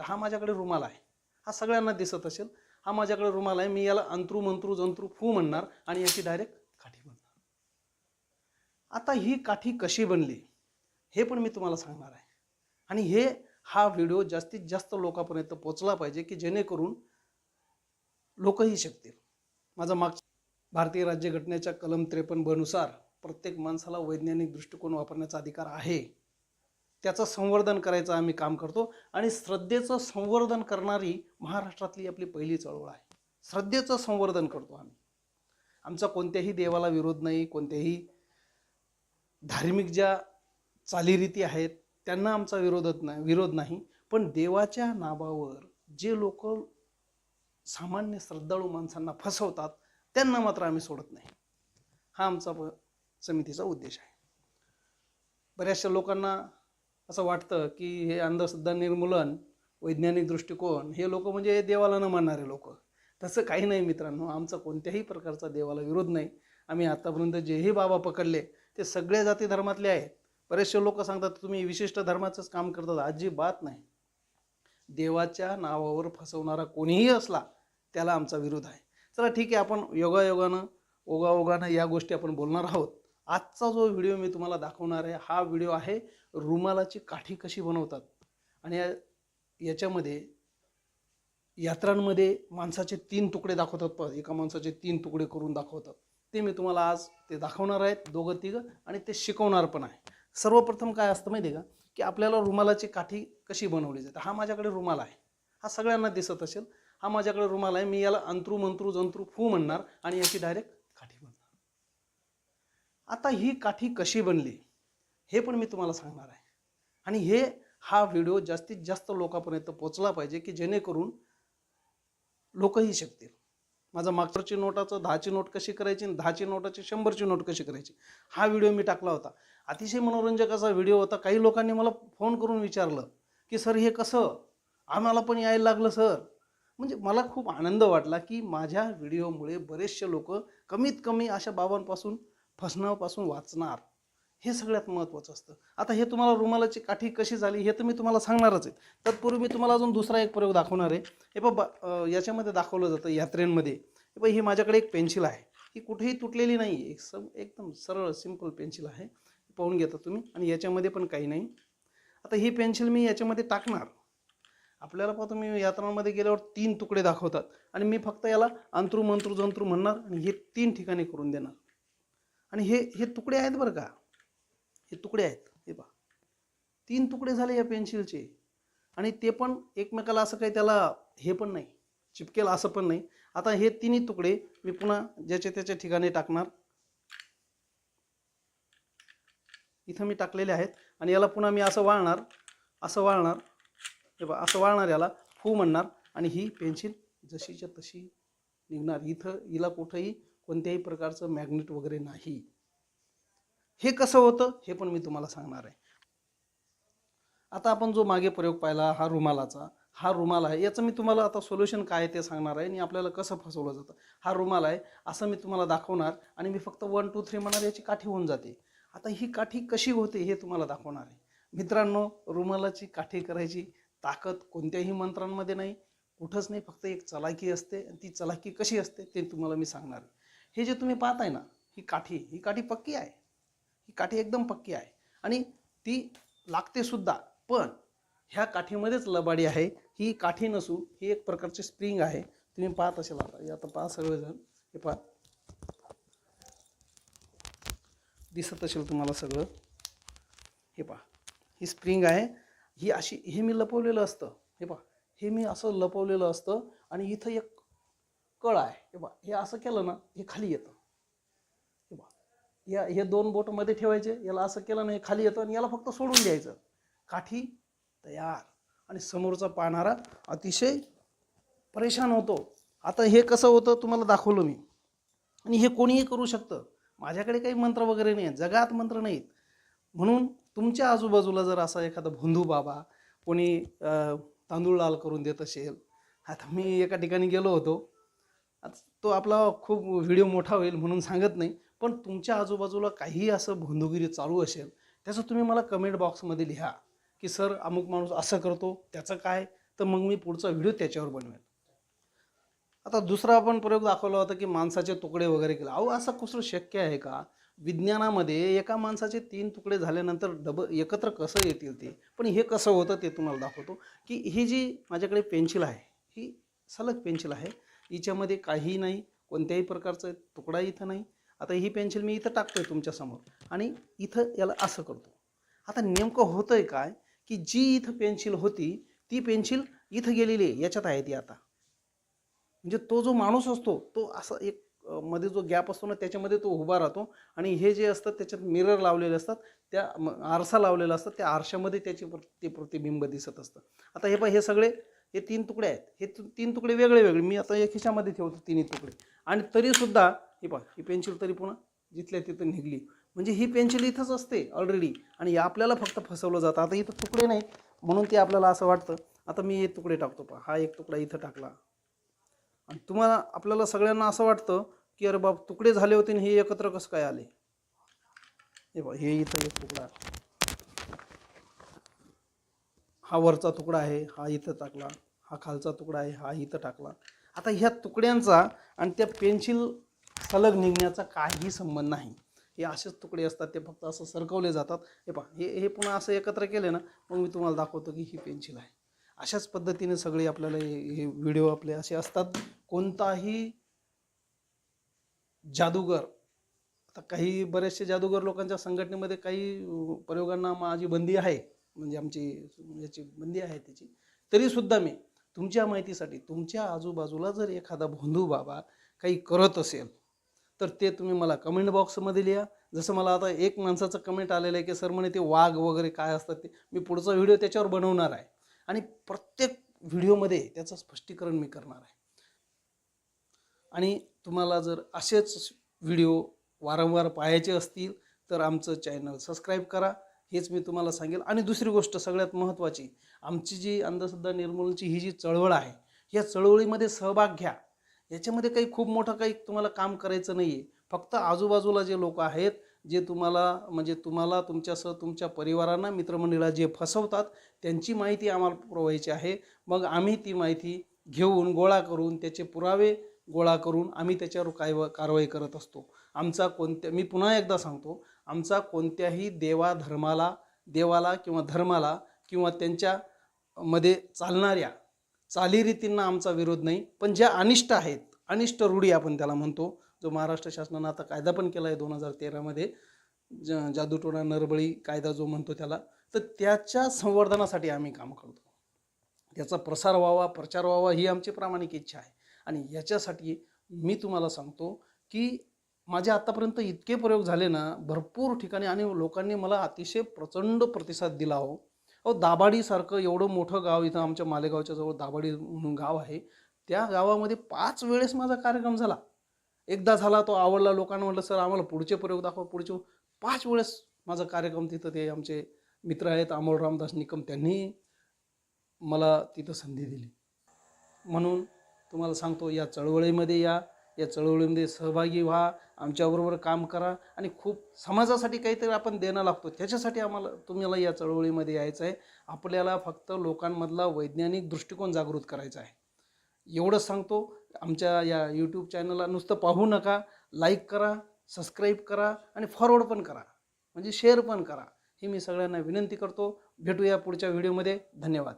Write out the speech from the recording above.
तर हा माझ्याकडे रुमाल आहे. हा सगळ्यांना दिसत असेल. हा माझ्याकडे रुमाल आहे. मी याला अंतरू मंत्रू जंतरू फू म्हणणार आणि याची डायरेक्ट काठी बनणार. आता ही काठी कशी बनली हे पण मी तुम्हाला सांगणार आहे. आणि हे हा व्हिडिओ जास्तीत जास्त लोकांपर्यंत पोचला पाहिजे की जेणेकरून लोकही शिकतील. माझा माग भारतीय राज्यघटनेच्या कलम त्रेपन्न बनुसार प्रत्येक माणसाला वैज्ञानिक दृष्टिकोन वापरण्याचा अधिकार आहे. त्याचं संवर्धन करायचं आम्ही काम करतो. आणि श्रद्धेचं संवर्धन करणारी महाराष्ट्रातली आपली पहिली चळवळ आहे. श्रद्धेचं संवर्धन करतो आम्ही. आमचा कोणत्याही देवाला विरोध नाही कोणत्याही धार्मिक ज्या चालीरीती आहेत त्यांना आमचा विरोधत नाही विरोध नाही. पण देवाच्या नावावर जे लोक सामान्य श्रद्धाळू माणसांना फसवतात त्यांना मात्र आम्ही सोडत नाही. हा आमचा प- समितीचा उद्देश आहे. बऱ्याचशा लोकांना असं वाटतं की हे अंधश्रद्धा निर्मूलन वैज्ञानिक दृष्टिकोन हे लोक म्हणजे देवाला न मानणारे लोक. तसं काही नाही मित्रांनो. आमचा कोणत्याही प्रकारचा देवाला विरोध नाही. आम्ही आतापर्यंत जेही बाबा पकडले ते सगळ्या जाती धर्मातले आहेत. बरेचसे लोक सांगतात तुम्ही विशिष्ट धर्माचंच काम करतात. अजिबात नाही. देवाच्या नावावर फसवणारा कोणीही असला त्याला आमचा विरोध आहे. चला ठीक आहे आपण योगायोगानं ओगाओगानं या गोष्टी आपण बोलणार आहोत. आजचा जो व्हिडिओ मी तुम्हाला दाखवणार आहे हा व्हिडिओ आहे रुमालाची काठी कशी बनवतात. आणि याच्यामध्ये यात्रांमध्ये माणसाचे तीन तुकडे दाखवतात पण एका माणसाचे तीन तुकडे करून दाखवतात. ते मी तुम्हाला आज ते दाखवणार आहेत दोघं तिघं आणि ते शिकवणार पण आहे. सर्वप्रथम काय असतं माहिती आहे का? की आपल्याला रुमालाची काठी कशी बनवली जाते. हा माझ्याकडे रुमाल आहे. हा सगळ्यांना दिसत असेल. हा माझ्याकडे रुमाल आहे. मी याला अंतरू मंत्रू जंतरू फू म्हणणार आणि याची डायरेक्ट आता ही काठी कशी बनली हे पण मी तुम्हाला सांगणार आहे. आणि हे हा व्हिडिओ जास्तीत जास्त लोकांपर्यंत पोचला पाहिजे की जेणेकरून लोकही शिकतील. माझा मागची नोटाचं दहाची नोट कशी करायची आणि दहाची नोटाची शंभरची नोट कशी करायची हा व्हिडिओ मी टाकला होता. अतिशय मनोरंजक असा व्हिडिओ होता. काही लोकांनी मला फोन करून विचारलं की सर हे कसं? आम्हाला पण यायला लागलं सर. म्हणजे मला खूप आनंद वाटला की माझ्या व्हिडिओमुळे बरेचसे लोक कमीत कमी अशा बाबांपासून फसण्यापासून वाचणार हे सगळ्यात महत्त्वाचं असतं. आता हे तुम्हाला रुमालाची काठी कशी झाली हे तर मी तुम्हाला सांगणारच आहे. तत्पूर्वी मी तुम्हाला अजून दुसरा एक प्रयोग दाखवणार आहे. हे बा याच्यामध्ये दाखवलं जातं यात्रेंमध्ये. हे बा ही माझ्याकडे एक पेन्सिल आहे. ही कुठेही तुटलेली नाही एक सम एकदम सरळ सिंपल पेन्सिल आहे. पाहून घेता तुम्ही. आणि याच्यामध्ये पण काही नाही. आता ही पेन्सिल मी याच्यामध्ये टाकणार. आपल्याला पाहतो मी यात्रांमध्ये गेल्यावर तीन तुकडे दाखवतात. आणि मी फक्त याला अंतरू मंत्रू जंतरू म्हणणार आणि हे तीन ठिकाणी करून देणार. आणि हे हे तुकडे आहेत बरं का? हे तुकडे आहेत. हे पहा. तीन तुकडे झाले या पेन्सिलचे. आणि ते पण एकमेकाला असं काही त्याला हे पण नाही. चिपकेल असं पण नाही. आता हे तिन्ही तुकडे मी पुन्हा ज्याच्या त्याच्या ठिकाणी टाकणार. इथं मी टाकलेले आहेत. आणि याला पुन्हा मी असं वाळणार. असं वाळणार. हे बा असं वाळणार याला. फू म्हणणार. आणि ही पेन्सिल जशीच्या तशी निघणार. इथं हिला कुठंही कोणत्याही प्रकारचं मॅग्नेट वगैरे नाही. हे कसं होतं? हे पण मी तुम्हाला सांगणार आहे. आता आपण जो मागे प्रयोग पाहिला हा रुमालाचा. हा रुमाल आहे. याचं मी तुम्हाला आता सोल्युशन काय ते सांगणार आहे आणि आपल्याला कसं फसवलं जातं? हा रुमाल आहे असं मी तुम्हाला दाखवणार आणि मी फक्त वन टू थ्री म्हणणार याची काठी होऊन जाते. आता ही काठी कशी होते हे तुम्हाला दाखवणार आहे. मित्रांनो रुमालाची काठी करायची ताकद कोणत्याही मंत्रांमध्ये नाही. कुठंच नाही फक्त एक चलाकी असते आणि ती चलाकी कशी असते ते तुम्हाला मी सांगणार आहे. हे जे तुम्ही पाहताय ना ही काठी ही काठी पक्की आहे. ही काठी एकदम पक्की आहे. आणि ती लागते सुद्धा पण ह्या काठीमध्येच लबाडी आहे. ही काठी नसून ही एक प्रकारची स्प्रिंग आहे. तुम्ही पाहत असेल आता हे आता पहा सगळेजण. हे पहा. दिसत असेल तुम्हाला सगळं. हे पहा. ही स्प्रिंग आहे. ही अशी हे मी लपवलेलं असतं. हे पहा. हे मी असं लपवलेलं असतं. आणि इथं एक कळ आहे. हे बा हे असं केलं ना हे खाली येतं. हे बा या हे दोन बोटमध्ये ठेवायचे याला असं केलं ना हे खाली येतं आणि याला फक्त सोडून द्यायचं. काठी तयार. आणि समोरचा पाहणारा अतिशय परेशान होतो. आता हे कसं होतं तुम्हाला दाखवलं मी. आणि हे कोणीही करू शकतं. माझ्याकडे काही मंत्र वगैरे नाही आहेत जगात मंत्र नाहीत म्हणून तुमच्या आजूबाजूला जर असा एखादा भोंदू बाबा कोणी तांदूळ लाल करून देत असेल. आता मी एका ठिकाणी गेलो होतो. आता तो आपला खूप व्हिडिओ मोठा होईल म्हणून सांगत नाही पण तुमच्या आजूबाजूला काही असं भोंदुगिरी चालू असेल त्याचं तुम्ही मला कमेंट बॉक्समध्ये लिहा की सर अमुक माणूस असं करतो त्याचं काय? तर मग मी पुढचा व्हिडिओ त्याच्यावर बनवेल आता दुसरा आपण प्रयोग दाखवला होता की माणसाचे तुकडे वगैरे केले. अहो असं कुसरं शक्य आहे का? विज्ञानामध्ये एका माणसाचे तीन तुकडे झाल्यानंतर डब एकत्र कसं येतील ते? पण हे कसं होतं ते तुम्हाला दाखवतो की ही जी माझ्याकडे पेन्सिल आहे ही सलग पेन्सिल आहे हिच्यामध्ये काही नाही कोणत्याही प्रकारचा तुकडा इथं नाही. आता ही पेन्सिल मी इथं टाकतोय तुमच्यासमोर आणि इथं याला असं करतो. आता नेमकं होतंय काय की जी इथं पेन्सिल होती ती पेन्सिल इथं गेलेली आहे याच्यात आहे ती आता. म्हणजे तो जो माणूस असतो तो असा एक मध्ये जो गॅप असतो ना त्याच्यामध्ये तो उभा राहतो आणि हे जे असतात त्याच्यात मिरर लावलेले असतात त्या आरसा लावलेला असतात त्या आरशामध्ये त्याचे प्रति ते प्रतिबिंब दिसत असतं. आता हे पण हे सगळे हे तीन तुकडे आहेत. हे तीन तुकडे वेगळे वेगळे. मी आता एक खिशामध्ये ठेवतो तिन्ही तुकडे. आणि तरीसुद्धा हे पहा ही पेन्सिल तरी पुन्हा जिथल्या तिथं निघली. म्हणजे ही पेन्सिल इथंच असते ऑलरेडी आणि आपल्याला फक्त फसवलं जातं. आता इथं तुकडे नाही. म्हणून ते आपल्याला असं वाटतं. आता मी हे तुकडे टाकतो पहा. हा एक तुकडा इथं टाकला. आणि तुम्हाला आपल्याला सगळ्यांना असं वाटतं की अरे बाप तुकडे झाले होते आणि हे एकत्र कसं काय आले? हे बा हे इथं एक तुकडा हा वरचा तुकडा आहे हा इथं टाकला हा खालचा तुकडा आहे हा इथं टाकला. आता ह्या तुकड्यांचा आणि त्या पेन्सिल सलग निघण्याचा काही संबंध नाही. हे असेच तुकडे असतात ते फक्त असं सरकवले जातात. हे पहा हे हे पुन्हा असं एकत्र केले ना मग मी तुम्हाला दाखवतो की ही पेन्सिल आहे. अशाच पद्धतीने सगळे आपल्याला हे व्हिडिओ आपले असे असतात. कोणताही जादूगर आता काही बरेचसे जादूगर लोकांच्या संघटनेमध्ये काही प्रयोगांना माझी बंदी आहे. म्हणजे आमची याची बंदी आहे त्याची. तरीसुद्धा मी तुमच्या माहितीसाठी तुमच्या आजूबाजूला जर एखादा भोंदू बाबा काही करत असेल तर ते तुम्ही मला कमेंट बॉक्समध्ये लिहा. जसं मला आता एक माणसाचं कमेंट आलेलं आहे की सर म्हणे ते वाघ वगैरे काय असतात ते? मी पुढचा व्हिडिओ त्याच्यावर बनवणार आहे. आणि प्रत्येक व्हिडिओमध्ये त्याचं स्पष्टीकरण मी करणार आहे. आणि तुम्हाला जर असेच व्हिडिओ वारंवार पाहायचे असतील तर आमचं चॅनल सबस्क्राईब करा. हेच मी तुम्हाला सांगेल. आणि दुसरी गोष्ट सगळ्यात महत्त्वाची आमची जी अंधश्रद्धा निर्मूलनची ही जी चळवळ आहे या चळवळीमध्ये सहभाग घ्या. याच्यामध्ये काही खूप मोठं काही तुम्हाला काम करायचं नाही आहे फक्त आजूबाजूला जे लोक आहेत जे तुम्हाला म्हणजे तुम्हाला तुमच्यासह तुमच्या परिवारांना मित्रमंडळीला जे फसवतात त्यांची माहिती आम्हाला पुरवायची आहे. मग आम्ही ती माहिती घेऊन गोळा करून त्याचे पुरावे गोळा करून आम्ही त्याच्यावर काय कारवाई करत असतो. आमचा कोणत्या मी पुन्हा एकदा सांगतो आमचा कोणत्याही देवा धर्माला देवाला किंवा धर्माला किंवा त्यांच्या मध्ये चालणाऱ्या चालीरीतींना आमचा विरोध नाही. पण ज्या अनिष्ट आहेत अनिष्ट रूढी आपण त्याला म्हणतो जो महाराष्ट्र शासनानं आता कायदा पण केला आहे दोन हजार तेरामध्ये ज जादूटोणा नरबळी कायदा जो म्हणतो त्याला तर त्याच्या संवर्धनासाठी आम्ही काम करतो. त्याचा प्रसार व्हावा प्रचार व्हावा ही आमची प्रामाणिक इच्छा आहे. आणि याच्यासाठी मी तुम्हाला सांगतो की माझे आत्तापर्यंत इतके प्रयोग झाले ना भरपूर ठिकाणी आणि लोकांनी मला अतिशय प्रचंड प्रतिसाद दिला हो. अहो दाभाडीसारखं एवढं मोठं गाव इथं आमच्या मालेगावच्या जवळ दाभाडी म्हणून गाव आहे. त्या गावामध्ये पाच वेळेस माझा कार्यक्रम झाला. एकदा झाला तो आवडला लोकांना म्हटलं सर आम्हाला पुढचे प्रयोग दाखवा पुढचे पाच वेळेस माझा कार्यक्रम तिथं ते आमचे मित्र आहेत अमोल रामदास निकम त्यांनी मला तिथं संधी दिली. म्हणून तुम्हाला सांगतो या चळवळीमध्ये या या चळवळीमध्ये सहभागी व्हा आमच्याबरोबर काम करा आणि खूप समाजासाठी काहीतरी आपण देणं लागतो. त्याच्यासाठी आम्हाला तुम्हाला या चळवळीमध्ये यायचं आहे. आपल्याला फक्त लोकांमधला वैज्ञानिक दृष्टिकोन जागृत करायचा आहे. एवढंच सांगतो. आमच्या या यूट्यूब चॅनलला नुसतं पाहू नका. लाईक करा सबस्क्राईब करा आणि फॉरवर्ड पण करा. म्हणजे शेअर पण करा. ही मी सगळ्यांना विनंती करतो. भेटूया पुढच्या व्हिडिओमध्ये धन्यवाद.